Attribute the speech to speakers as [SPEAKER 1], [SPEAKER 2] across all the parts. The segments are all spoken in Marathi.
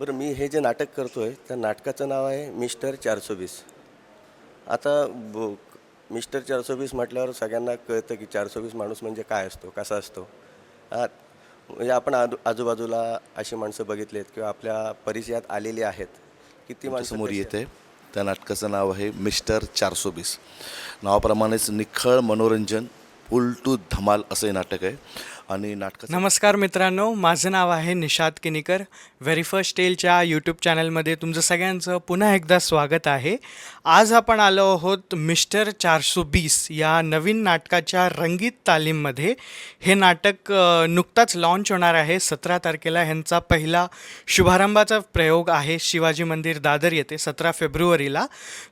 [SPEAKER 1] बरं मी हे जे नाटक करतो आहे त्या नाटकाचं नाव आहे मिस्टर चारसो वीस आता ब मिस्टर चारसो वीस म्हटल्यावर सगळ्यांना कळतं की चारसो वीस माणूस म्हणजे काय असतो कसा असतो. म्हणजे आपण आजू आजूबाजूला अशी माणसं बघितली आहेत किंवा आपल्या परिचयात आलेली आहेत की ती माणसं
[SPEAKER 2] समोर येते. त्या नाटकाचं नाव आहे मिस्टर चारसो बीस नावाप्रमाणेच निखळ मनोरंजन उलटू धमाल असं हे नाटक आहे. आणि नाटक
[SPEAKER 3] नमस्कार मित्रांनो माझं नाव आहे निषाद किनीकर. व्हेरी फर्स्ट टेलच्या यूट्यूब चॅनलमध्ये तुमचं सगळ्यांचं पुन्हा एकदा स्वागत आहे. आज आपण आलो आहोत मिस्टर चारसो बीस या नवीन नाटकाच्या रंगीत तालीममध्ये. हे नाटक नुकताच लॉन्च होणार आहे. सतरा तारखेला ह्यांचा पहिला शुभारंभाचा प्रयोग आहे. शिवाजी मंदिर दादर येथे सतरा फेब्रुवारीला.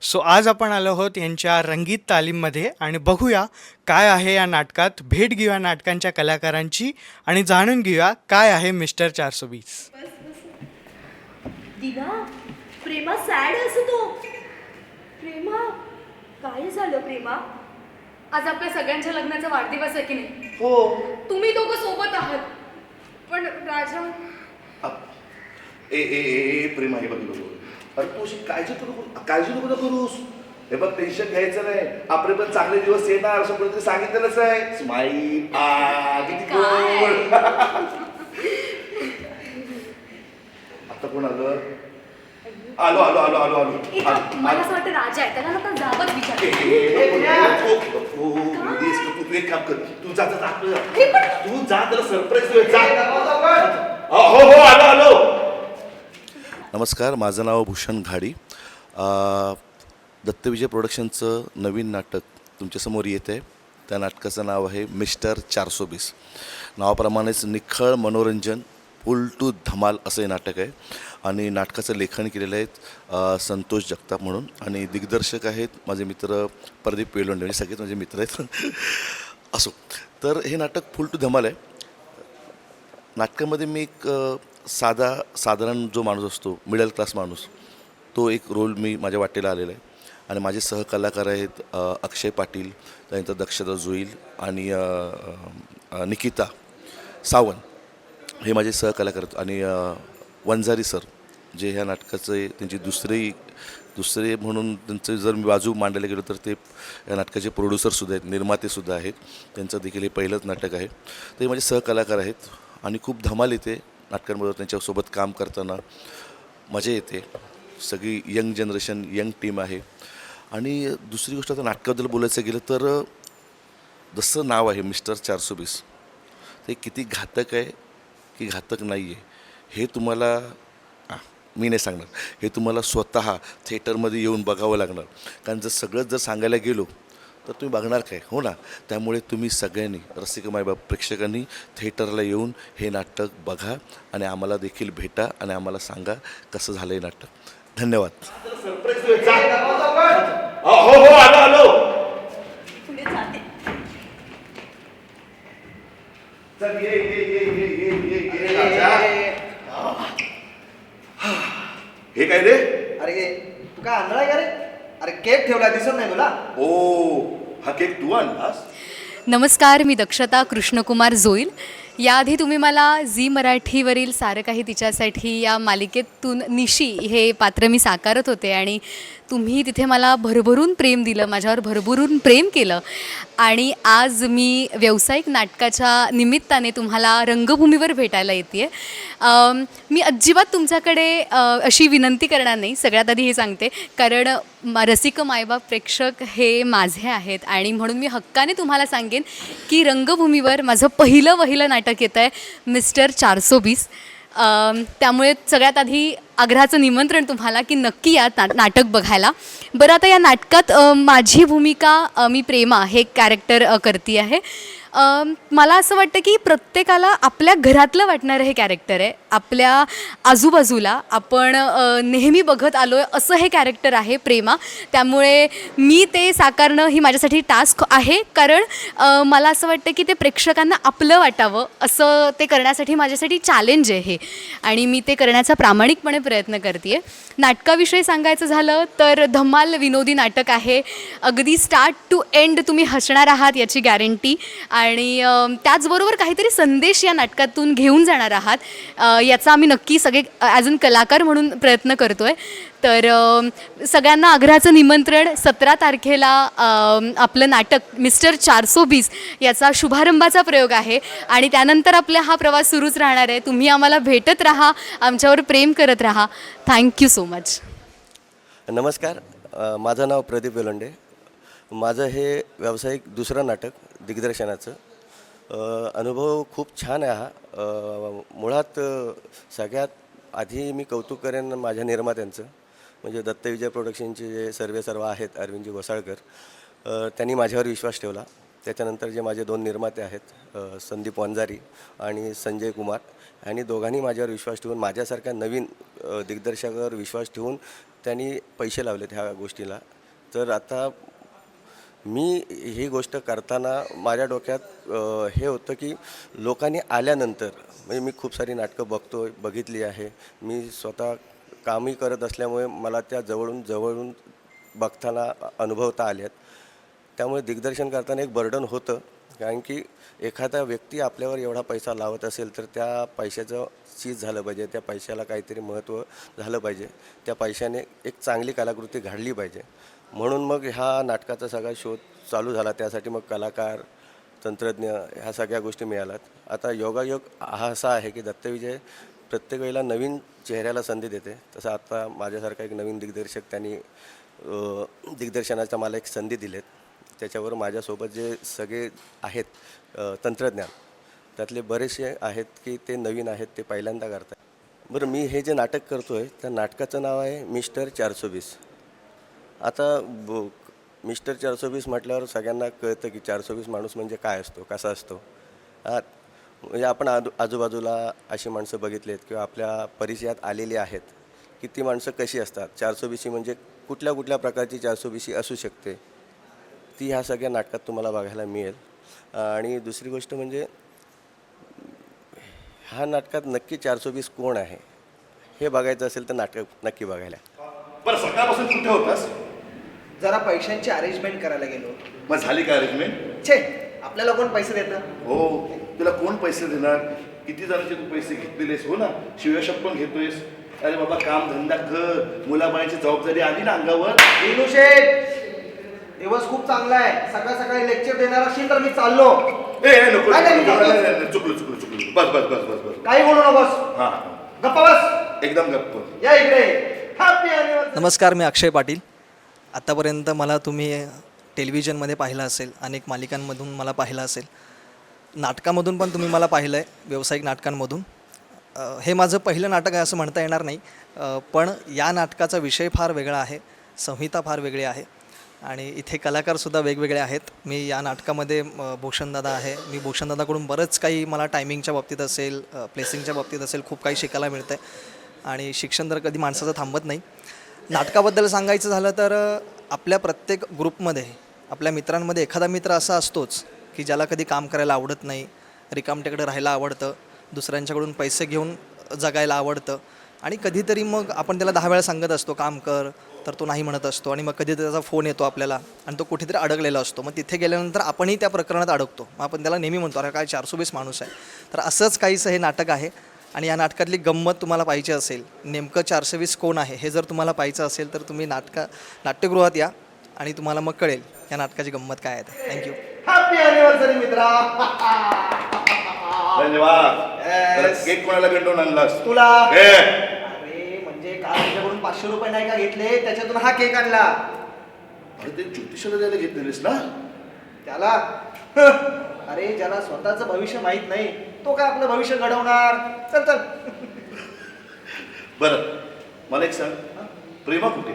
[SPEAKER 3] सो आज आपण आलो आहोत यांच्या रंगीत तालीममध्ये आणि बघूया काय आहे या नाटकात? भेट घेऊया नाटकांच्या कलाकारांची आणि जाणून घेऊया काय आहे मिस्टर चारसो बीस
[SPEAKER 4] दिना प्रेमा सॅड असं तो. प्रेमा काय झालं प्रेमा?
[SPEAKER 5] आज आपल्या सगळ्यांच्या लग्नाचा वाढदिवस आहे की नाही?
[SPEAKER 6] हो.
[SPEAKER 5] तुम्ही दोघं सोबत आहात. पण राजा
[SPEAKER 6] ए ए ए प्रेम आहे बघ बघ. अरे तू अशी काळजी करू नको- काळजी नको ना करूस. हे बघ टेन्शन घ्यायचं नाही. आपले पण चांगले दिवस येणार असं कोणीतरी सांगितलेलंच आहे. स्माईल आ किती गोड आता कोण आलं? आलो आलो आलो आलो आलो.
[SPEAKER 5] ए. मला असं वाटतं राजा आहे त्याला जावंच विचार.
[SPEAKER 6] ए, ए, ए, तू तू एक काम कर. तू जा जा जा आपलं. तू जा त्याला सरप्राईज जा. हो हो हो, आलो आलो.
[SPEAKER 2] नमस्कार माझं नाव भूषण घाडी. अ, दत्तविजय प्रोडक्शनचं नवीन नाटक तुमच्यासमोर येत आहे त्या नाटकाचं नाव आहे मिस्टर चारसो बीस नावाप्रमाणेच निखळ मनोरंजन उलटू धमाल असं हे नाटक आहे. आणि नाटकाचं लेखन केलेलं आहे संतोष जगताप म्हणून. आणि दिग्दर्शक आहेत माझे मित्र प्रदीप पेलोंडे म्हणजे सगळेच माझे मित्र आहेत. असो. तर हे नाटक फुल टू धमाल आहे. नाटकामध्ये मी एक साधा साधारण जो माणूस असतो मिडल क्लास माणूस तो एक रोल मी माझ्या वाटेला आलेला आहे. आणि माझे सहकलाकार आहेत अक्षय पाटील त्यानंतर दक्षता जुईल आणि निकिता सावंत. हे माझे सहकलाकार आहेत आणि वंजारी सर जे ह्या नाटकाचे त्यांची दुसरी दुसरे म्हणून त्यांचं जर मी बाजू मांडायला गेलो तर ते या नाटकाचे प्रोड्युसरसुद्धा आहेत निर्मातेसुद्धा आहेत. त्यांचं देखील हे पहिलंच नाटक आहे. ते माझे सहकलाकार आहेत आणि खूप धमाल येते नाटकांबरोबर त्यांच्यासोबत काम करताना. मजा येते. सगळी यंग जनरेशन यंग टीम आहे. आणि दुसरी गोष्ट आता नाटकाबद्दल बोलायचं गेलं तर जसं नाव आहे मिस्टर चारशे बीस ते किती घातक आहे की घातक नाही आहे हे तुम्हाला मी नाही सांगणार. हे तुम्हाला स्वतः थिएटरमध्ये येऊन बघावं लागणार. कारण जर सगळंच जर सांगायला गेलो तर तुम्ही बघणार काय? हो ना? त्यामुळे तुम्ही सगळ्यांनी रसिक मायबाप प्रेक्षकांनी थिएटरला येऊन हे नाटक बघा आणि आम्हाला देखील भेटा आणि आम्हाला सांगा कसं झालं हे नाटक. धन्यवाद
[SPEAKER 6] सरप्राईज दे जा हो हो हो, आलो आलो
[SPEAKER 4] पुढे जाते
[SPEAKER 6] चल ये ये ये ये ये ये ये राजा हे काय रे
[SPEAKER 7] अरे तू काय आंधळा आहे का रे अरे नाही तुला
[SPEAKER 6] ओ हा केक तू आणलास?
[SPEAKER 5] नमस्कार मी दक्षता कृष्णकुमार जोईल. याआधी तुम्ही मला झी मराठीवरील सारं काही तिच्यासाठी या मालिकेतून निशी हे पात्र मी साकारत होते आणि तुम्ही तिथे मला भरभरून प्रेम दिलं माझ्यावर भरभरून प्रेम केलं. आणि आज मी व्यावसायिक नाटकाच्या निमित्ताने तुम्हाला रंगभूमीवर भेटायला येते मी अजिबात तुमच्याकडे अशी विनंती करणार नाही सगळ्यात आधी हे सांगते. कारण रसिक मायबाप प्रेक्षक हे माझे आहेत आणि म्हणून मी हक्काने तुम्हाला सांगेन की रंगभूमीवर माझं पहिलं वहिलं नाटक येतं आहे मिस्टर चारसो बीस त्यामुळे सगळ्यात आधी आग्रहाचं निमंत्रण तुम्हाला की नक्की या ना नाटक बघायला. बरं आता या नाटकात माझी भूमिका मी प्रेमा हे कॅरेक्टर करती करते आहे. मला असं वाटतं की प्रत्येकाला आपल्या घरातलं वाटणारं हे कॅरेक्टर आहे. आपल्या आजूबाजूला आपण नेहमी बघत आलो आहे असं हे कॅरेक्टर आहे प्रेमा. त्यामुळे मी ते साकारणं ही माझ्यासाठी टास्क आहे. कारण मला असं वाटतं की ते प्रेक्षकांना आपलं वाटावं असं ते करण्यासाठी माझ्यासाठी चॅलेंज आहे हे. आणि मी ते करण्याचा प्रामाणिकपणे प्रयत्न करते नाटकाविषयी सांगायचं झालं तर धम्माल विनोदी नाटक आहे. अगदी स्टार्ट टू एंड तुम्ही हसणार आहात याची गॅरंटी आणि त्याचबरोबर काहीतरी संदेश या नाटकातून घेऊन जाणार आहात. याचा आम्ही नक्की सगळे ॲज अन कलाकार म्हणून प्रयत्न करतो आहे तर सगळ्यांना आग्रहाचं निमंत्रण सतरा तारखेला आपलं नाटक मिस्टर चारसो बीस याचा शुभारंभाचा प्रयोग आहे. आणि त्यानंतर आपला हा प्रवास सुरूच राहणार आहे. तुम्ही आम्हाला भेटत राहा आमच्यावर प्रेम करत राहा. थँक्यू सो मच
[SPEAKER 1] नमस्कार. माझं नाव प्रदीप वेलोंडे. माझं हे व्यावसायिक दुसरं नाटक दिग्दर्शनाचं. अनुभव खूप छान आहे हा. मुळात सगळ्यात आधी मी कौतुक करेन माझ्या निर्मात्यांचं म्हणजे दत्त विजय प्रोडक्शनचे जे सर्वे सर्व आहेत अरविंदजी घोसाळकर त्यांनी माझ्यावर विश्वास ठेवला. त्याच्यानंतर जे माझे दोन निर्माते आहेत संदीप वंजारी आणि संजय कुमार आणि दोघांनी माझ्यावर विश्वास ठेवून माझ्यासारख्या नवीन दिग्दर्शकावर विश्वास ठेवून त्यांनी पैसे लावलेत ह्या गोष्टीला. तर आता मी ही गोष्ट करताना माझ्या डोक्यात हे होतं की लोकांनी आल्यानंतर म्हणजे मी खूप सारी नाटकं बघतो बघितली आहे. मी स्वतः कामही करत असल्यामुळे मला त्या जवळून जवळून बघताना अनुभवता आल्यात. त्यामुळे दिग्दर्शन करताना एक बर्डन होतं. कारण की एखादा व्यक्ती आपल्यावर एवढा पैसा लावत असेल तर त्या पैशाचं चीज झालं पाहिजे त्या पैशाला काहीतरी महत्त्व झालं पाहिजे त्या पैशाने एक चांगली कलाकृती घडली पाहिजे. म्हणून मग ह्या नाटकाचा सगळा शोध चालू झाला त्यासाठी मग कलाकार तंत्रज्ञ ह्या सगळ्या गोष्टी मिळाल्यात. आता योगायोग हा असा आहे की दत्तविजय प्रत्येक वेळेला नवीन चेहऱ्याला संधी देते. तसं आता माझ्यासारखा एक नवीन दिग्दर्शक त्यांनी दिग्दर्शनाचा मला एक संधी दिलेत. त्याच्यावर माझ्यासोबत जे सगळे आहेत तंत्रज्ञान त्यातले बरेचसे आहेत की ते नवीन आहेत ते पहिल्यांदा करतात बरं मी हे जे नाटक करतो आहे त्या नाटकाचं नाव आहे मिस्टर चारशे वीस आता ब मिस्टर चारशे वीस म्हटल्यावर सगळ्यांना कळतं की चारशे वीस माणूस म्हणजे काय असतो कसा असतो. हा म्हणजे आपण आजू आजूबाजूला अशी माणसं बघितली आहेत किंवा आपल्या परिचयात आलेली आहेत की ती माणसं कशी असतात. चारशे बीसी म्हणजे कुठल्या कुठल्या प्रकारची चारसो बीसी असू शकते. ती ह्या सगळ्या नाटकात तुम्हाला बघायला मिळेल. आणि दुसरी गोष्ट म्हणजे ह्या नाटकात नक्की चारसो बीस कोण आहे? हे बघायचं असेल तर नाटक नक्की बघायला.
[SPEAKER 6] बरं सकाळपासून कुठे होतास?
[SPEAKER 7] जरा पैशांची अरेंजमेंट करायला गेलो.
[SPEAKER 6] मग झाली का अरेंजमेंट
[SPEAKER 7] छे आपल्याला कोण पैसे देतं
[SPEAKER 6] हो तुला कोण पैसे देणार? किती जणांचे तू पैसे घेतलेलेस? हो ना शिवशक पण घेतोयस. अरे बाबा काम धंदा कर. मुलाबाळाची जबाबदारी आली ना अंगावर.
[SPEAKER 7] दिनू शेठ दिवस खूप चांगला आहे. सकाळ सकाळी लेक्चर देणार असेल तर मी चाललो.
[SPEAKER 6] ए ए, नको
[SPEAKER 7] नाही, नाही,
[SPEAKER 6] नको,
[SPEAKER 7] नको.
[SPEAKER 6] नाही, नाही, नाही, चुकलो चुकलो चुकलो बस बस बस बस बस
[SPEAKER 7] काही बोलू नकोस
[SPEAKER 6] हा
[SPEAKER 7] गप्पा बस
[SPEAKER 6] एकदम गप्प
[SPEAKER 7] या इकडे हॅपी अॅनिव्हर्सरी
[SPEAKER 8] नमस्कार मी अक्षय पाटील आत्तापर्यंत मला तुम्ही टेलिव्हिजनमध्ये पाहिलं असेल अनेक मालिकांमधून मला पाहिलं असेल. नाटकामधून पण तुम्ही मला पाहिलं आहे व्यावसायिक नाटकांमधून. अ, हे माझं पहिलं नाटक आहे असं म्हणता येणार नाही. अ, पण या नाटकाचा विषय फार वेगळा आहे संहिता फार वेगळी आहे. आणि इथे कलाकारसुद्धा वेगवेगळे आहेत. मी या नाटकामध्ये भूषणदादा आहे. मी भूषणदादाकडून बरंच काही मला टायमिंगच्या बाबतीत असेल प्लेसिंगच्या बाबतीत असेल खूप काही शिकायला मिळतं आहे आणि शिक्षण तर कधी माणसाचं थांबत नाही. नाटकाबद्दल सांगायचं झालं तर आपल्या प्रत्येक ग्रुपमध्ये आपल्या मित्रांमध्ये एखादा मित्र असा असतोच की ज्याला कधी काम करायला आवडत नाही रिकामटेकडे राहायला आवडतं दुसऱ्यांच्याकडून पैसे घेऊन जगायला आवडतं. आणि कधीतरी मग आपण त्याला दहा वेळा सांगत असतो काम कर तर तो नाही म्हणत असतो आणि मग कधीतरी त्याचा फोन येतो आपल्याला आणि तो कुठेतरी अडकलेला असतो. मग तिथे गेल्यानंतर आपणही त्या प्रकरणात अडकतो. मग आपण त्याला नेहमी म्हणतो अरे काय चारसो बीस माणूस आहे. तर असंच काहीसं हे नाटक आहे. आणि या नाटकातली गंमत तुम्हाला पाहिजे असेल नेमकं चारशे वीस कोण आहे हे जर तुम्हाला पाहिजे असेल तर तुम्ही नाटका नाट्यगृहात या आणि तुम्हाला मग कळेल या नाटकाची गंमत काय आहे ते. थँक्यू
[SPEAKER 7] हॅपी अॅनिव्हर्सरी मित्रा.
[SPEAKER 6] धन्यवाद. केक कोणाला भेटून आणलास
[SPEAKER 7] तुला
[SPEAKER 6] ए
[SPEAKER 7] अरे म्हणजे काल तुझ्याकडून पाचशे रुपये नाही का घेतले? त्याच्यातून हा केक आणला.
[SPEAKER 6] अरे ते ज्योतिषाला द्यायला घेतलेलीस ना?
[SPEAKER 7] त्याला? हं, अरे ज्याला स्वतःचं भविष्य माहीत नाही तो काय आपलं भविष्य घडवणार? चल चल.
[SPEAKER 6] बरं. मला एक सांग. प्रेमा कुठे?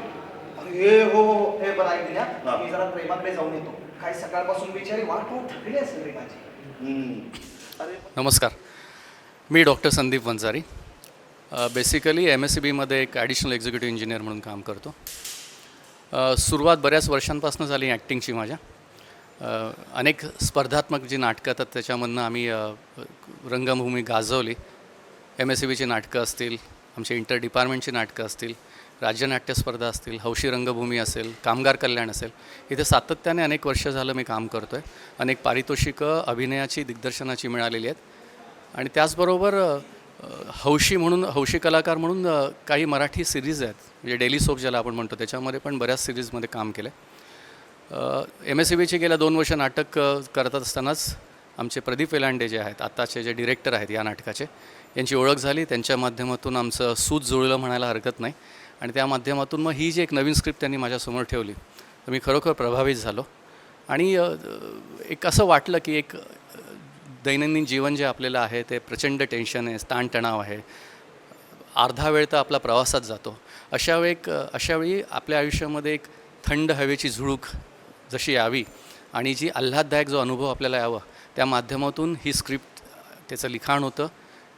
[SPEAKER 7] अरे हो हो हे. बरं ऐक
[SPEAKER 6] हा.
[SPEAKER 7] ना मी जरा प्रेमाकडे जाऊन येतो. काय सकाळपासून बिचारी वाट खूप थकली असेल रे माझी.
[SPEAKER 6] हम्म.
[SPEAKER 7] अरे.
[SPEAKER 9] नमस्कार. मी doctor Sandeep Wanjari. Basically M S C बीमध्ये एक ॲडिशनल एक्झिक्युटिव्ह इंजिनियर म्हणून काम करतो. सुरुवात बऱ्याच वर्षांपासून झाली ॲक्टिंगची माझ्या. अनेक स्पर्धात्मक जी नाटकं येतात त्याच्यामधनं आम्ही रंगभूमी गाजवली. एम एस सी बीची नाटकं असतील आमची इंटर डिपार्टमेंटची नाटकं असतील राज्यनाट्य स्पर्धा असतील हौशी रंगभूमी असेल कामगार कल्याण असेल इथे सातत्याने अनेक वर्ष झालं मी काम करतो आहे अनेक पारितोषिकं अभिनयाची दिग्दर्शनाची मिळालेली आहेत. आणि त्याचबरोबर हौशी म्हणून हौशी कलाकार म्हणून काही मराठी सिरीज आहेत. म्हणजे डेली सोप ज्याला आपण म्हणतो त्याच्यामध्ये पण बऱ्याच सिरीजमध्ये काम केलं आहे एम एस सी बीचे गेल्या दोन वर्ष नाटक करत असतानाच आमचे प्रदीप वेलांडे जे आहेत आत्ताचे जे डिरेक्टर आहेत या नाटकाचे यांची ओळख झाली. त्यांच्या माध्यमातून आमचं सूत जुळलं म्हणायला हरकत नाही. आणि त्या माध्यमातून मग ही जी एक नवीन स्क्रिप्ट त्यांनी माझ्यासमोर ठेवली तर मी खरोखर प्रभावित झालो. आणि एक असं वाटलं की एक दैनंदिन जीवन जे आपल्याला आहे ते प्रचंड टेन्शन आहे ताणतणाव आहे. अर्धा वेळ तर आपला प्रवासात जातो. अशा वेळी एक आपल्या आयुष्यामध्ये एक थंड हवेची झुळूक जशी यावी आणि जी आल्हाददायक जो अनुभव आपल्याला यावा त्या माध्यमातून ही स्क्रिप्ट त्याचं लिखाण होतं.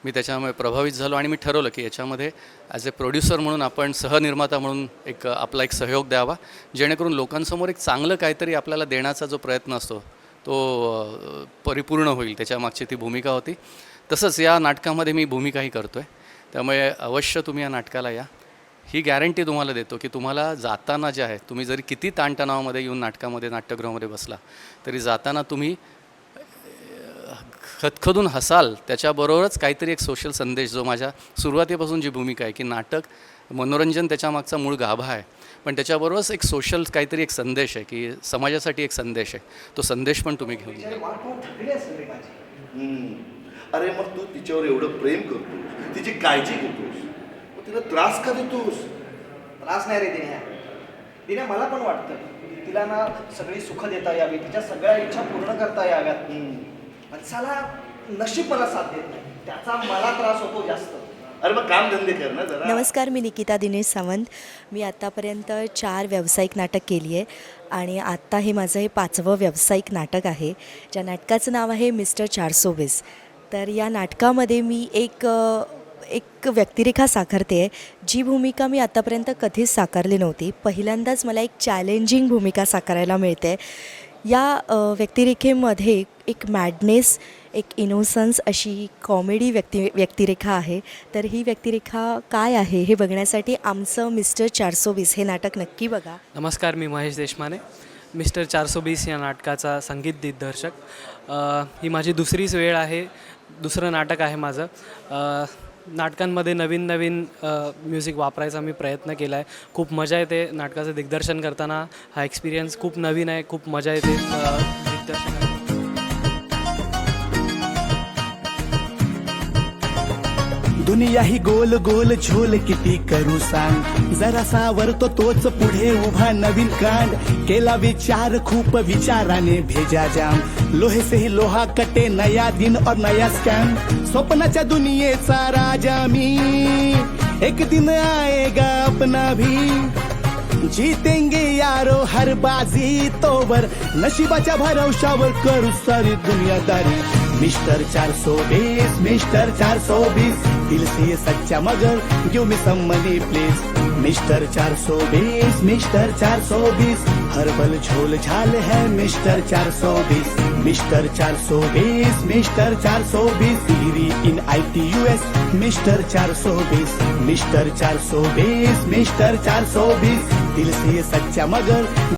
[SPEAKER 9] मी त्याच्यामुळे प्रभावित झालो आणि मी ठरवलं की याच्यामध्ये ॲज अ प्रोड्युसर म्हणून आपण सहनिर्माता म्हणून एक आपला एक सहयोग द्यावा. जेणेकरून लोकांसमोर एक चांगलं काहीतरी आपल्याला देण्याचा जो प्रयत्न असतो तो परिपूर्ण होईल त्याच्यामागची ती भूमिका होती. तसंच या नाटकामध्ये मी भूमिकाही करतो आहे त्यामुळे अवश्य तुम्ही या नाटकाला या. ही गॅरंटी तुम्हाला देतो की तुम्हाला जाताना जे आहे तुम्ही जरी किती ताणतणावामध्ये येऊन नाटकामध्ये नाट्यगृहामध्ये बसला तरी जाताना तुम्ही खदखदून हसाल त्याच्याबरोबरच काहीतरी एक सोशल संदेश जो माझ्या सुरुवातीपासून जी भूमिका आहे की नाटक मनोरंजन त्याच्यामागचा मूळ गाभा आहे. पण त्याच्याबरोबरच एक सोशल काहीतरी एक संदेश आहे की समाजासाठी एक संदेश आहे. तो संदेश पण तुम्ही घेऊन
[SPEAKER 6] अरे मग तू तिच्यावर एवढं प्रेम करतोस तिची काळजी घेतोस मग तिला त्रास का देतोस?
[SPEAKER 7] त्रास नाही रे दिन्या. दिन्या मला पण वाटतं तिला ना सगळी सुख देता यावी तिच्या सगळ्या इच्छा पूर्ण करता याव्यात. माणसाला नशीब मला साथ देत नाही. त्याचा मला त्रास होतो जास्त.
[SPEAKER 6] अरे मग काम धंदे कर ना जरा.
[SPEAKER 10] नमस्कार मी निकिता दिनेश सावंत. मी आत्तापर्यंत चार व्यावसायिक नाटक केली आहे आणि आत्ता हे माझं हे पाचवं व्यावसायिक नाटक आहे. ज्या नाटकाचं नाव आहे मिस्टर चारसो वीस तर या नाटकामध्ये मी एक एक व्यक्तिरेखा साकारते आहे. जी भूमिका मी आत्तापर्यंत कधीच साकारली नव्हती. पहिल्यांदाच मला एक चॅलेंजिंग भूमिका साकारायला मिळते. या व्यक्तिरेखेमध्ये एक मॅडनेस एक इनोसन्स अशी कॉमेडी व्यक्ती व्यक्तिरेखा आहे. तर ही व्यक्तिरेखा काय आहे हे बघण्यासाठी आमचं मिस्टर चारसो वीस हे नाटक नक्की बघा.
[SPEAKER 3] नमस्कार मी महेश देशमाने. मिस्टर चारसो बीस या नाटकाचा संगीत दिग्दर्शक. ही माझी दुसरीच वेळ आहे दुसरं नाटक आहे माझं. नाटकांमध्ये नवीन नवीन म्युझिक वापरायचा मी प्रयत्न केला आहे खूप मजा येते नाटकाचं दिग्दर्शन करताना. हा एक्सपिरियन्स खूप नवीन आहे खूप मजा येते दिग्दर्शन
[SPEAKER 11] दुनिया ही गोल गोल झोल किती करू सांग. जरा सावरतो तोच पुढे उभा नवीन कांड. केला विचार खूप विचाराने भेजा जाम. लोहे से ही लोहा कटे नया दिन और नया स्कॅम स्वप्नाच्या दुनियेचा राजा मी. एक दिन आएगा अपना भी. जीतेंगे यारो हर बाजी तोवर. नशिबाच्या भरवशावर करू सारी दुनियादारी. मिस्टर चार सौ बीस मिस्टर चार सौ बीस दिल से ये सच्चा मगर give me some money please mister चार सौ बीस मिस्टर चार सौ बीस हर बल झोल झाल है मिस्टर चार सौ बीस मिस्टर चार सौ बीस मिस्टर चार सौ बीस degree in I T U S mister चार सौ बीस मिस्टर चार सौ बीस मिस्टर चार सौ बीस दिल से ये सच्चा मगर